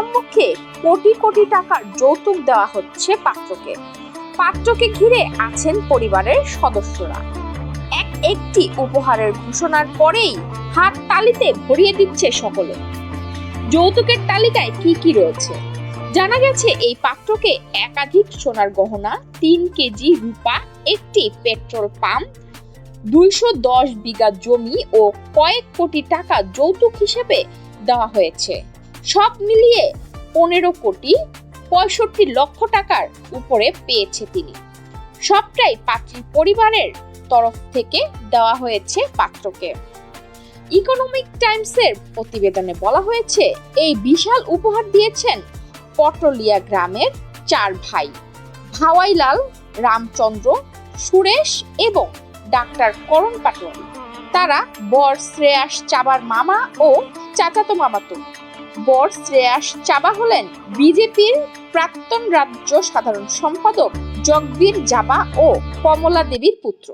সম্মুখে কোটি কোটি টাকার যৌতুক দেওয়া হচ্ছে পাত্রকে। পাত্রকে ঘিরে আছেন পরিবারের সদস্যরা। এক একটি উপহারের ঘোষণার পরেই হাত তালিতে ভরিয়ে দিচ্ছে সকলে। যৌতুকের তালিকায় কি কি রয়েছে? জানা গেছে, এই পাত্রকে একাধিক সোনার গহনা, তিন কেজি রূপা, একটি পেট্রোল পাম্প, দুইশো দশ বিঘা জমি ও কয়েক কোটি টাকা যৌতুক হিসেবে দেওয়া হয়েছে। সব মিলিয়ে পনেরো কোটি পঁয়ষট্টি লক্ষ টাকার উপরে পেয়েছে তিনি। সবটাই পাত্রীর পরিবারের তরফ থেকে দেওয়া হয়েছে পাত্রকে। ইকোনমিক টাইমসের প্রতিবেদনে বলা হয়েছে, এই বিশাল উপহার দিয়েছেন পটলিয়া গ্রামের চার ভাই, হাওয়াইলাল, রামচন্দ্র, সুরেশ এবং ডাক্তার করণ পাটোয়ারি। তারা বর শ্রেয়াস চাবার মামা ও চাচাতো মামাতো। বর শ্রেয়াস চাবা হলেন বিজেপির প্রাক্তন রাজ্য সাধারণ সম্পাদক জগবীর জাবা ও কমলা দেবীর পুত্র।